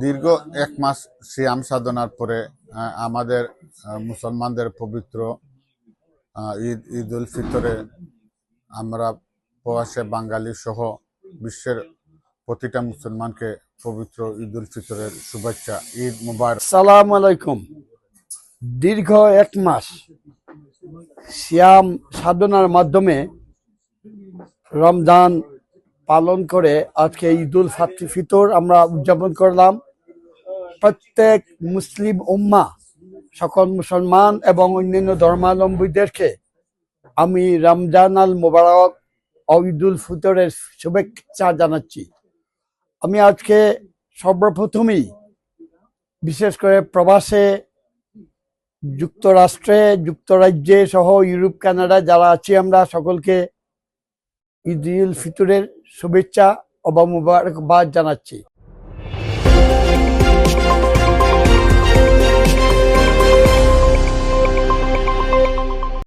দীর্ঘ এক মাস সিয়াম সাধনার পরে আমাদের মুসলমানদের পবিত্র ঈদ ঈদ উল ফিতরে আমরা প্রবাসে বাঙালি সহ বিশ্বের প্রতিটা মুসলমানকে পবিত্র ঈদ উল ফিতরের শুভেচ্ছা, ঈদ মুবারক। সালাম আলাইকুম। দীর্ঘ এক মাস শ্যাম সাধনার মাধ্যমে রমজান পালন করে আজকে ঈদুল ফাতরি ফিতর আমরা উদযাপন করলাম। প্রত্যেক মুসলিম উম্মা, সকল মুসলমান এবং অন্যান্য ধর্মাবলম্বীদেরকে আমি রমজান আল মোবারক ও ঈদুল ফিতরের শুভেচ্ছা জানাচ্ছি। আমি আজকে সর্বপ্রথমেই বিশেষ করে প্রবাসে যুক্তরাষ্ট্রে, যুক্তরাজ্যে সহ ইউরোপ, কানাডা যারা আছি আমরা সকলকে ঈদ ফিতরের শুভেচ্ছা অবা মুবারকবাদ জানাচ্ছি।